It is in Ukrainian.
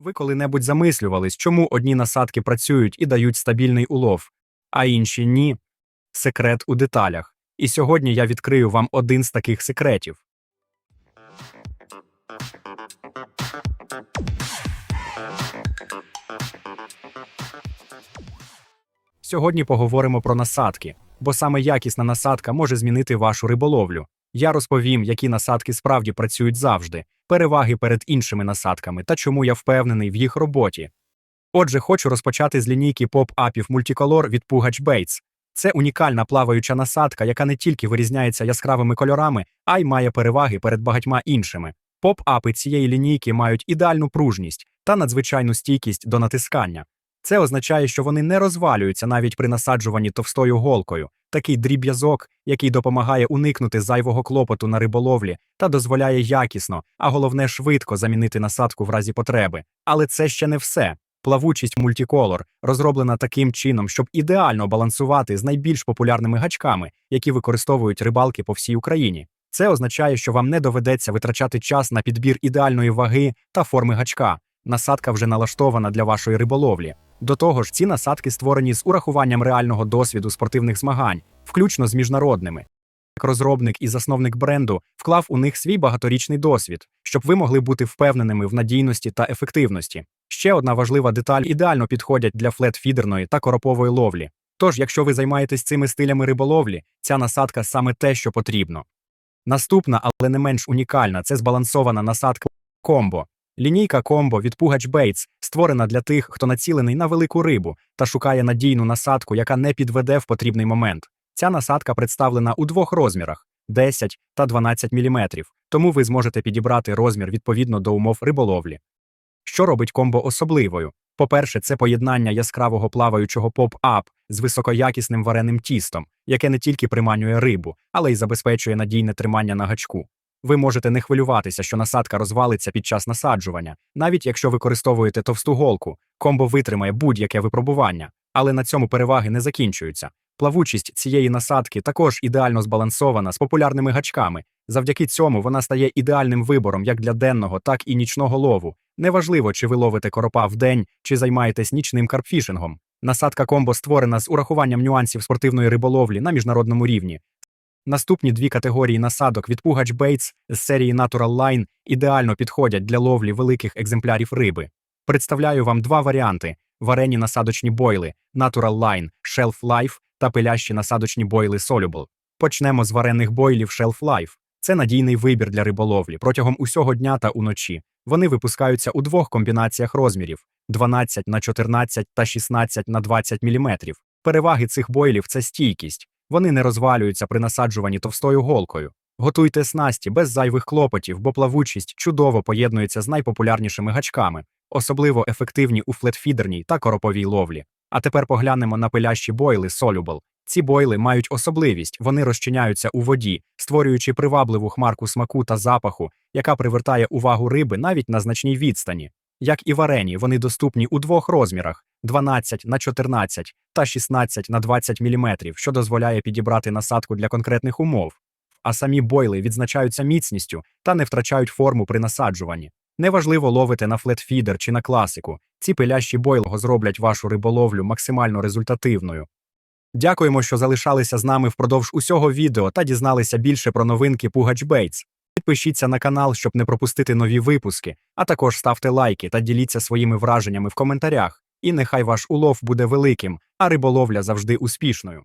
Ви коли-небудь замислювались, чому одні насадки працюють і дають стабільний улов, а інші ні? Секрет у деталях. І сьогодні я відкрию вам один з таких секретів. Сьогодні поговоримо про насадки, бо саме якісна насадка може змінити вашу риболовлю. Я розповім, які насадки справді працюють завжди, переваги перед іншими насадками та чому я впевнений в їх роботі. Отже, хочу розпочати з лінійки поп-апів Multicolor від Pugach Baits. Це унікальна плаваюча насадка, яка не тільки вирізняється яскравими кольорами, а й має переваги перед багатьма іншими. Поп-апи цієї лінійки мають ідеальну пружність та надзвичайну стійкість до натискання. Це означає, що вони не розвалюються навіть при насаджуванні товстою голкою, такий дріб'язок, який допомагає уникнути зайвого клопоту на риболовлі та дозволяє якісно, а головне швидко замінити насадку в разі потреби. Але це ще не все. Плавучість мультиколор розроблена таким чином, щоб ідеально балансувати з найбільш популярними гачками, які використовують рибалки по всій Україні. Це означає, що вам не доведеться витрачати час на підбір ідеальної ваги та форми гачка. Насадка вже налаштована для вашої риболовлі. До того ж, ці насадки створені з урахуванням реального досвіду спортивних змагань, включно з міжнародними. Як розробник і засновник бренду вклав у них свій багаторічний досвід, щоб ви могли бути впевненими в надійності та ефективності. Ще одна важлива деталь ідеально підходять для флет-фідерної та коропової ловлі. Тож, якщо ви займаєтесь цими стилями риболовлі, ця насадка саме те, що потрібно. Наступна, але не менш унікальна, це збалансована насадка комбо. Лінійка комбо від Pugach Baits створена для тих, хто націлений на велику рибу та шукає надійну насадку, яка не підведе в потрібний момент. Ця насадка представлена у двох розмірах 10 та 12 мм, тому ви зможете підібрати розмір відповідно до умов риболовлі. Що робить комбо особливою? По-перше, це поєднання яскравого плаваючого поп-ап з високоякісним вареним тістом, яке не тільки приманює рибу, але й забезпечує надійне тримання на гачку. Ви можете не хвилюватися, що насадка розвалиться під час насаджування, навіть якщо використовуєте товсту голку, комбо витримає будь-яке випробування, але на цьому переваги не закінчуються. Плавучість цієї насадки також ідеально збалансована з популярними гачками. Завдяки цьому вона стає ідеальним вибором як для денного, так і нічного лову. Неважливо, чи ви ловите коропа вдень, чи займаєтесь нічним карпфішингом. Насадка комбо створена з урахуванням нюансів спортивної риболовлі на міжнародному рівні. Наступні дві категорії насадок від Pugach Baits з серії Natural Line ідеально підходять для ловлі великих екземплярів риби. Представляю вам два варіанти: варені насадочні бойли Natural Line Shelf Life та пилящі насадочні бойли Soluble. Почнемо з варених бойлів Shelf Life. Це надійний вибір для риболовлі протягом усього дня та уночі. Вони випускаються у двох комбінаціях розмірів: 12 на 14 та 16 на 20 мм. Переваги цих бойлів це стійкість. Вони не розвалюються при насаджуванні товстою голкою. Готуйте снасті без зайвих клопотів, бо плавучість чудово поєднується з найпопулярнішими гачками, особливо ефективні у флетфідерній та короповій ловлі. А тепер поглянемо на пилящі бойли Soluble. Ці бойли мають особливість, вони розчиняються у воді, створюючи привабливу хмарку смаку та запаху, яка привертає увагу риби навіть на значній відстані. Як і варені, вони доступні у двох розмірах 12 на 14 та 16 на 20 мм, що дозволяє підібрати насадку для конкретних умов. А самі бойли відзначаються міцністю та не втрачають форму при насаджуванні. Неважливо ловити на флетфідер чи на класику, ці пилящі бойли зроблять вашу риболовлю максимально результативною. Дякуємо, що залишалися з нами впродовж усього відео та дізналися більше про новинки Pugach Baits. Підпишіться на канал, щоб не пропустити нові випуски, а також ставте лайки та діліться своїми враженнями в коментарях. І нехай ваш улов буде великим, а риболовля завжди успішною.